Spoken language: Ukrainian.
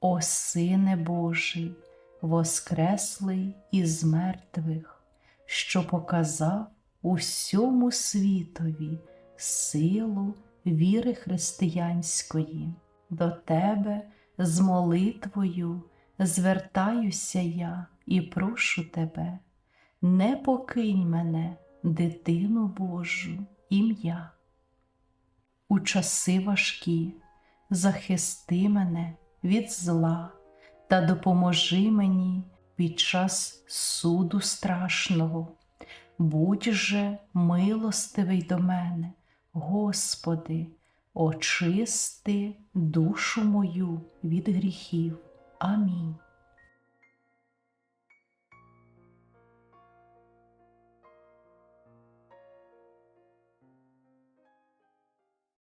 О Сине Божий, воскреслий із мертвих, що показав усьому світові силу віри християнської, до Тебе з молитвою звертаюся я і прошу Тебе, не покинь мене, дитину Божу, ім'я. У часи важкі захисти мене від зла та допоможи мені під час суду страшного. Будь же милостивий до мене, Господи, очисти душу мою від гріхів. Амінь.